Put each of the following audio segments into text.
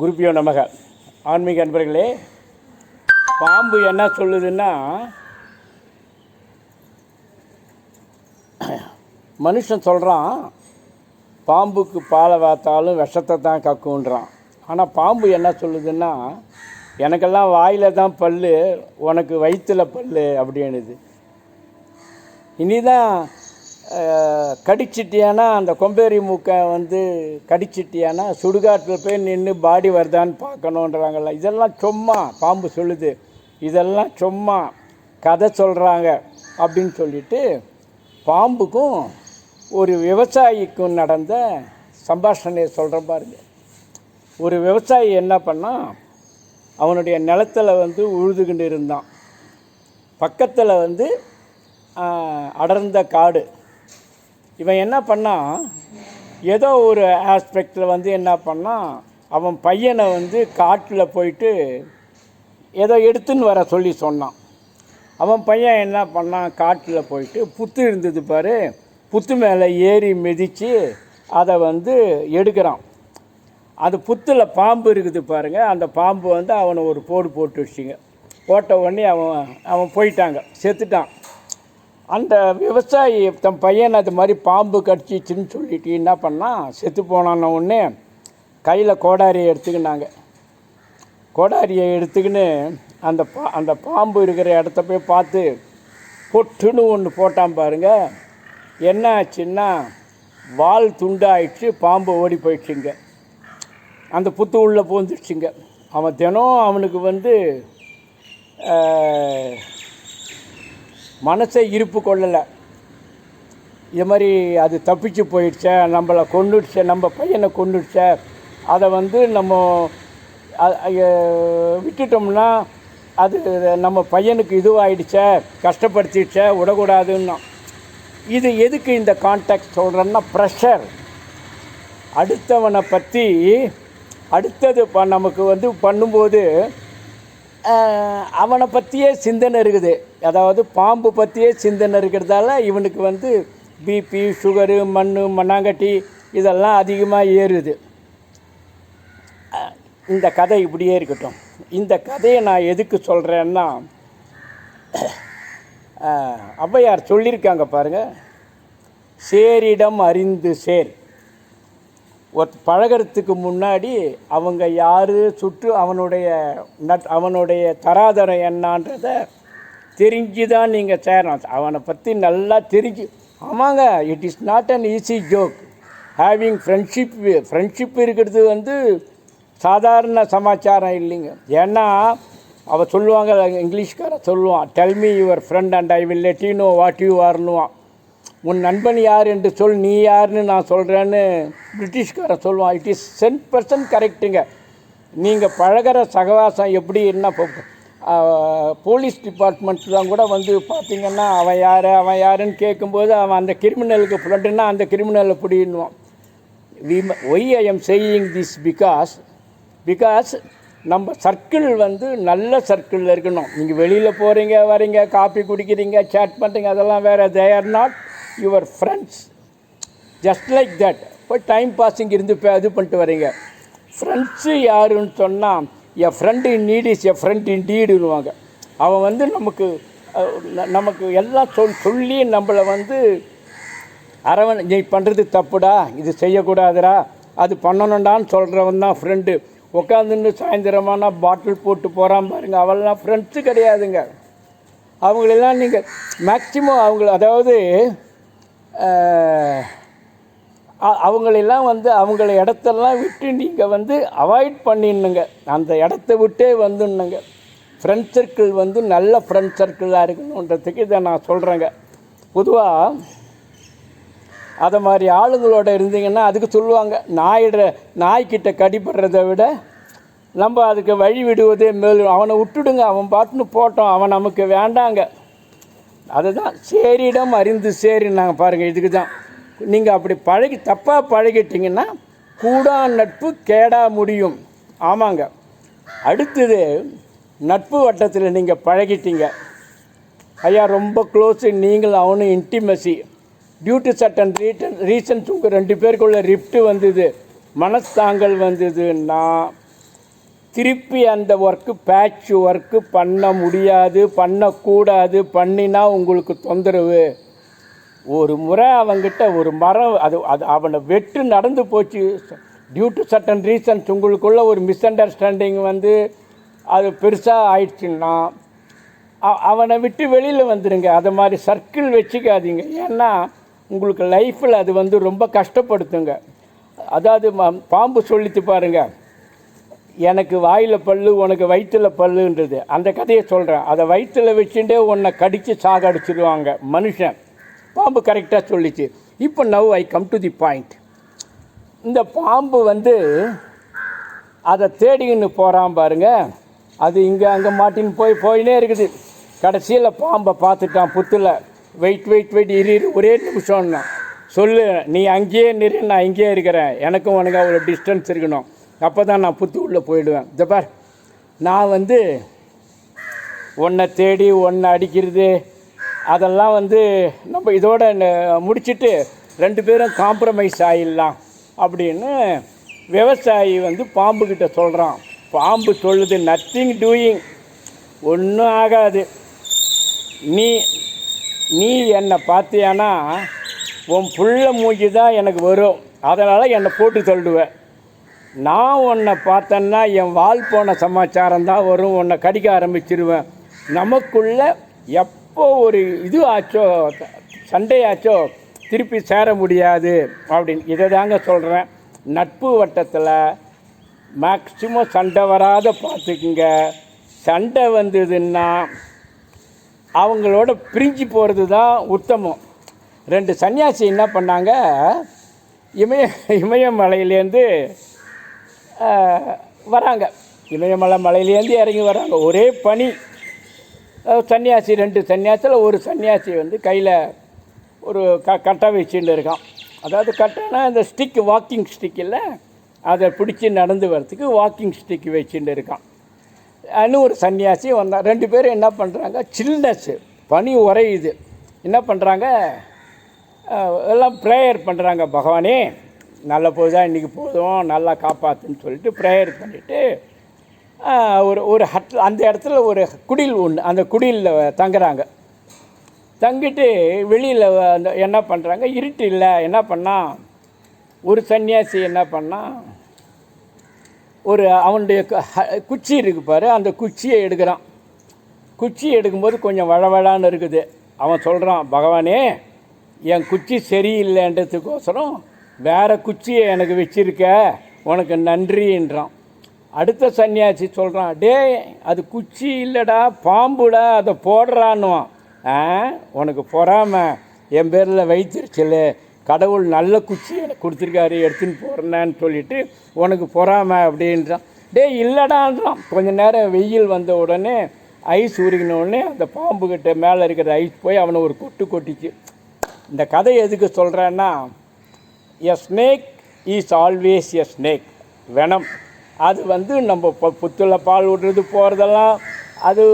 குருப்பியோ நமக. ஆன்மீக அன்பர்களே பாம்பு என்ன சொல்லுதுன்னா மனுஷன் சொல்கிறான் பாம்புக்கு பாலை வாத்தாலும் விஷத்தை தான் கக்குன்றான். ஆனால் பாம்பு என்ன சொல்லுதுன்னா எனக்கெல்லாம் வாயில் தான் பல் உனக்கு வயிற்றில் பல் அப்படின்னுது. இனிதான் கடிச்சிட்டியானா அந்த கொம்பேரி மூக்கை வந்து கடிச்சிட்டியானா சுடுகாட்டில் போய் நின்று பாடி வருதான்னு பார்க்கணுன்றாங்கல்ல. இதெல்லாம் சும்மா பாம்பு சொல்லுது. இதெல்லாம் சும்மா கதை சொல்கிறாங்க அப்படின்னு சொல்லிட்டு பாம்புக்கும் ஒரு விவசாயிக்கும் நடந்த சம்பாஷணையை சொல்கிற பாருங்க. ஒரு விவசாயி என்ன பண்ணால் அவனுடைய நிலத்துல வந்து உழுதுகிட்டு இருந்தான். பக்கத்தில் வந்து அடர்ந்த காடு. இவன் என்ன பண்ணான் ஏதோ ஒரு ஆஸ்பெக்டில் வந்து என்ன பண்ணான் அவன் பையனை வந்து காட்டில் போயிட்டு ஏதோ எடுத்துன்னு வர சொல்லி சொன்னான். அவன் பையன் என்ன பண்ணான் காட்டில் போயிட்டு புத்து இருந்தது பாரு புத்து மேலே ஏறி மிதித்து அதை வந்து எடுக்கிறான். அது புத்தில் பாம்பு இருக்குது பாருங்க அந்த பாம்பு வந்து அவனை ஒரு போடு போட்டு வச்சுங்க. போட்ட உடனே அவன் அவன் போயிட்டாங்க செத்துட்டான். அந்த விவசாயி தன் பையன் அது மாதிரி பாம்பு கடிச்சிச்சுன்னு சொல்லிட்டு என்ன பண்ணான் செத்து போனான உடனே கையில் கோடாரியை எடுத்துக்கினாங்க. கோடாரியை எடுத்துக்கின்னு அந்த பா அந்த பாம்பு இருக்கிற இடத்த போய் பார்த்து பொட்டுன்னு ஒன்று போட்டான் பாருங்க. என்ன ஆச்சுன்னா வால் துண்டாயிடுச்சு பாம்பு ஓடி போயிடுச்சுங்க. அந்த புத்து உள்ளே பூந்துடுச்சுங்க அவன் தினம் அவனுக்கு வந்து மனசை இருப்பு கொள்ளலை. இது மாதிரி அது தப்பிச்சு போயிடுச்சே நம்மளை கொண்டுடுச்சே நம்ம பையனை கொண்டுடுச்சே அதை வந்து நம்ம விட்டுட்டோம்னா அது நம்ம பையனுக்கு இதுவாகிடுச்சே கஷ்டப்படுத்திடுச்சே விடக்கூடாதுன்னா. இது எதுக்கு இந்த கான்டாக்ட் சொல்கிறேன்னா ப்ரெஷர் அடுத்தவனை பற்றி அடுத்தது ப நமக்கு வந்து பண்ணும்போது அவனை பற்றியே சிந்தனை இருக்குது. அதாவது பாம்பு பற்றியே சிந்தனை இருக்கிறதால இவனுக்கு வந்து பிபி சுகரு மண் மண்ணாங்கட்டி இதெல்லாம் அதிகமாக ஏறுது. இந்த கதை இப்படியே இருக்கட்டும். இந்த கதையை நான் எதுக்கு சொல்கிறேன்னா ஔவையார் சொல்லியிருக்காங்க பாருங்கள் சேரிடம் அறிந்து சேர். ஒரு பழகிறதுக்கு முன்னாடி அவங்க யார் சுற்று அவனுடைய நட் அவனுடைய தராதரம் என்னான்றத தெரிஞ்சு தான் நீங்கள் சேரணும். அவனை பற்றி நல்லா தெரிஞ்சு ஆமாங்க it is not an easy joke having friendship friendship இருக்கிறது வந்து சாதாரண சமாச்சாரம் இல்லைங்க. ஏன்னா அவள் சொல்லுவாங்க இங்கிலீஷ்கார சொல்லுவான் tell me your friend and I will let you know what you ஆர்னுவான் உன் நண்பன் யார் என்று சொல் நீ யாருன்னு நான் சொல்கிறேன்னு பிரிட்டிஷ்கார சொல்லுவான். இட் இஸ் சென்ட் பர்சன்ட் கரெக்டுங்க நீங்கள் பழகுற சகவாசம் எப்படி என்ன போலீஸ் போலீஸ் டிபார்ட்மெண்ட்லாம் கூட வந்து பார்த்திங்கன்னா அவன் யார் அவன் யாருன்னு கேட்கும்போது அவன் அந்த கிரிமினலுக்கு ஃப்ரெண்டுன்னா அந்த கிரிமினலை பிடின்னுவான். Why I am saying this because because நம்ம சர்க்கிள் வந்து நல்ல சர்க்கிளில் இருக்கணும். நீங்கள் வெளியில் போகிறீங்க வரீங்க காப்பி குடிக்கிறீங்க சேட் பண்ணுறீங்க அதெல்லாம் வேறு. They are not your friends just like that போய் டைம் பாஸிங் இருந்து இப்போ இது பண்ணிட்டு வரீங்க ஃப்ரெண்ட்ஸு யாருன்னு சொன்னால் என் friend in need is N friend in டீடுன்னுவாங்க அவன் வந்து நமக்கு நமக்கு எல்லாம் சொல் சொல்லி நம்மளை வந்து அரவன் நீ பண்ணுறது தப்புடா இது செய்யக்கூடாதுடா அது பண்ணணுண்டான்னு சொல்கிறவன் தான் ஃப்ரெண்டு உட்காந்துன்னு சாயந்தரமான பாட்டில் போட்டு போகிறான் பாருங்கள் அவெல்லாம் ஃப்ரெண்ட்ஸு கிடையாதுங்க. அவங்களெல்லாம் நீங்கள் மேக்சிமம் அவங்கள அதாவது அவங்களெல்லாம் வந்து அவங்கள இடத்தெல்லாம் விட்டு நீங்கள் வந்து அவாய்ட் பண்ணிடணுங்க. அந்த இடத்த விட்டே வந்துடணுங்க. ஃப்ரெண்ட் சர்க்கிள் வந்து நல்ல ஃப்ரெண்ட் சர்க்கிளாக இருக்கணுன்றதுக்கு இதை நான் சொல்கிறேங்க பொதுவாக அதை மாதிரி ஆளுங்களோட இருந்தீங்கன்னா அதுக்கு சொல்லுவாங்க. நாயிட நாய்க்கிட்ட கடிபடுறதை விட நம்ம அதுக்கு வழி விடுவதே மேலும். அவனை விட்டுடுங்க அவன் பாட்டுன்னு போட்டோம் அவன் நமக்கு வேண்டாங்க. அதுதான் சேரிடம் அறிந்து சேரினாங்க பாருங்கள் இதுக்கு தான் நீங்கள் அப்படி பழகி தப்பாக பழகிட்டீங்கன்னா கூடா நட்பு கேடா முடியும். ஆமாங்க. அடுத்தது நட்பு வட்டத்தில் நீங்கள் பழகிட்டீங்க. ஐயா ரொம்ப க்ளோஸு நீங்கள் அவனும் intimacy due to sudden written reasons உங்கள் ரெண்டு பேருக்குள்ள ரிஃப்ட்டு வந்தது. மனஸ்தாங்கல் வந்ததுன்னா திருப்பி அந்த ஒர்க்கு பேட்ச் ஒர்க்கு பண்ண முடியாது பண்ணக்கூடாது பண்ணினா உங்களுக்கு தொந்தரவு. ஒரு முறை அவங்கிட்ட ஒரு மரம் அது அது அவனை வெட்டு நடந்து போச்சு. டியூ டு சட்டன் ரீசன்ஸ் உங்களுக்குள்ள ஒரு மிஸ் அண்டர்ஸ்டாண்டிங் வந்து அது பெருசாக ஆயிடுச்சுன்னா அவனை விட்டு வெளியில் வந்துடுங்க அதை மாதிரி சர்க்கிள் வச்சுக்காதீங்க. ஏன்னா உங்களுக்கு லைஃப்பில் அது வந்து ரொம்ப கஷ்டப்படுத்துங்க. அதாவது பாம்பு சொல்லித்து பாருங்கள் எனக்கு வாயில் பல்லு உனக்கு வயிற்றில் பல்லுன்றது. அந்த கதையை சொல்கிறேன் அதை வயிற்றில் வச்சுட்டே உன்னை கடித்து சாகடிச்சிடுவாங்க மனுஷன். பாம்பு கரெக்டாக சொல்லிச்சு. இப்போ now I come to the point இந்த பாம்பு வந்து அதை தேடிக்கின்னு போகிறான் பாருங்க. அது இங்கே அங்கே மாட்டின்னு போய் போயினே இருக்குது. கடைசியில் பாம்பை பார்த்துட்டான் புத்தில். வெயிட் வெயிட் வெயிட் இரு இரு, ஒரே நிமிஷம்னா. சொல்லு நீ அங்கேயே நிறு நான் இங்கேயே இருக்கிறேன். எனக்கும் உனக்கு அவ்வளோ டிஸ்டன்ஸ் இருக்கணும். அப்போ தான் நான் புத்து உள்ளே போயிடுவேன். இந்த பார் நான் வந்து ஒன்றை தேடி ஒன்றை அடிக்கிறது அதெல்லாம் வந்து நம்ம இதோட முடிச்சுட்டு முடிச்சிட்டு ரெண்டு பேரும் காம்ப்ரமைஸ் ஆகிடலாம் அப்படின்னு விவசாயி வந்து பாம்புக்கிட்ட சொல்கிறான் பாம்பு சொல்லுது நத்திங் டூயிங் ஒன்றும் ஆகாது. நீ நீ என்னை பார்த்தியானா உன் புள்ள மூஞ்சி தான் எனக்கு வரும். அதனால் என்னை போட்டு தள்ளுவேன் நான் உன்னை பார்த்தேன்னா என் வால் போன சமாச்சாரம் தான் வரும். உன்னை கடிக்க ஆரம்பிச்சிருவேன். நமக்குள்ள எப்போ ஒரு இது ஆச்சோ சண்டையாச்சோ திருப்பி சேர முடியாது அப்படின்னு. இதை தாங்க சொல்கிறேன் நட்பு வட்டத்தில் மேக்சிமம் சண்டை வராத பார்த்துக்குங்க. சண்டை வந்ததுன்னா அவங்களோட பிரிஞ்சு போகிறது தான் உத்தமம். ரெண்டு சன்னியாசி என்ன பண்ணாங்க? இமய இமயமலையிலேருந்து வராங்க. இமயமலை மலையிலேருந்து இறங்கி வராங்க. ஒரே பனி. சன்னியாசி ரெண்டு சன்னியாசியில் ஒரு சன்னியாசி வந்து கையில் ஒரு க கட்டை வச்சுட்டு இருக்கான். அதாவது கட்டைனா இந்த ஸ்டிக் வாக்கிங் ஸ்டிக் இல்லை? அதை பிடிச்சி நடந்து வரத்துக்கு வாக்கிங் ஸ்டிக் வச்சுட்டு இருக்கான். இன்னும் ஒரு சன்னியாசி வந்தான் ரெண்டு பேரும் என்ன பண்ணுறாங்க சில்னஸ்ஸு பனி உறையுது. என்ன பண்ணுறாங்க எல்லாம் ப்ரேயர் பண்ணுறாங்க பகவானே. நல்ல பொழுதா இன்றைக்கி போதும் நல்லா காப்பாற்றுன்னு சொல்லிட்டு ப்ரேயர் பண்ணிவிட்டு ஒரு ஒரு ஹட் அந்த இடத்துல ஒரு குடில் ஒன்று அந்த குடிலில் தங்குறாங்க. தங்கிட்டு வெளியில் அந்த என்ன பண்ணுறாங்க இருட்டு இல்லை என்ன பண்ணால் ஒரு சன்னியாசி என்ன பண்ணால் ஒரு அவனுடைய குச்சி இருக்கு பாரு அந்த குச்சியை எடுக்கிறான். குச்சி எடுக்கும்போது கொஞ்சம் வழவழான்னு இருக்குது. அவன் சொல்கிறான் பகவானே என் குச்சி சரியில்லைன்றதுக்கோசரம் வேற குச்சியை எனக்கு வச்சிருக்க உனக்கு நன்றின்றான். அடுத்த சன்னியாசி சொல்கிறான் டேய் அது குச்சி இல்லைடா பாம்புடா அதை போடுறான்னுவான். ஆ உனக்கு பொறாம? என் பேரில் வைத்திருச்சல் கடவுள் நல்ல குச்சி எனக்கு கொடுத்துருக்காரு எடுத்துன்னு போகிறேன்னு சொல்லிட்டு உனக்கு பொறாம? அப்படின்றான். டேய் இல்லைடான்றான். கொஞ்ச நேரம் வெயில் வந்த உடனே ஐஸ் உருகின உடனே அந்த பாம்புக்கிட்ட மேலே இருக்கிற ஐஸ் போய் அவனை ஒரு கொட்டு கொட்டிச்சு. இந்த கதை எதுக்கு சொல்கிறேன்னா a snake is always a snake venom அது வந்து நம்ம இப்போ புத்தில் பால் விடுறது போகிறதெல்லாம் அது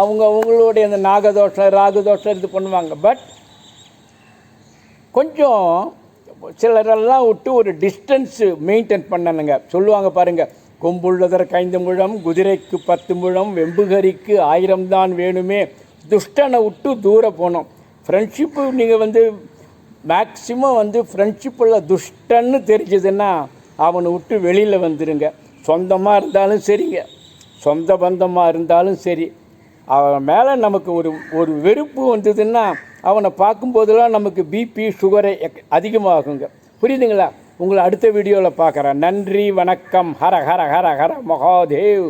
அவங்க அவங்களுடைய அந்த நாகதோஷம் ராகதோஷம் இது பண்ணுவாங்க. பட் கொஞ்சம் சிலரெல்லாம் விட்டு ஒரு டிஸ்டன்ஸு மெயின்டைன் பண்ணணுங்க. சொல்லுவாங்க பாருங்க கொம்புள்ளதற்கு ஐந்து முழம் குதிரைக்கு பத்து முழம் வெம்புகரிக்கு ஆயிரம் தான் வேணுமே. துஷ்டனை விட்டு தூர போகணும். ஃப்ரெண்ட்ஷிப்பு நீங்கள் வந்து மேக்சிமம் வந்து ஃப்ரெண்ட்ஷிப்பில் துஷ்டன்னு தெரிஞ்சதுன்னா அவனை விட்டு வெளியில் வந்துடுங்க சொந்தமாக இருந்தாலும் சரிங்க. சொந்த பந்தமாக இருந்தாலும் சரி. அவன் மேலே நமக்கு ஒரு ஒரு வெறுப்பு வந்ததுன்னா அவனை பார்க்கும்போதெல்லாம் நமக்கு பிபி சுகரை அதிகமாகுங்க. புரியுதுங்களா? உங்களை அடுத்த வீடியோவில் பார்க்குறேன். நன்றி வணக்கம். ஹர ஹர ஹர ஹர மகாதேவ்.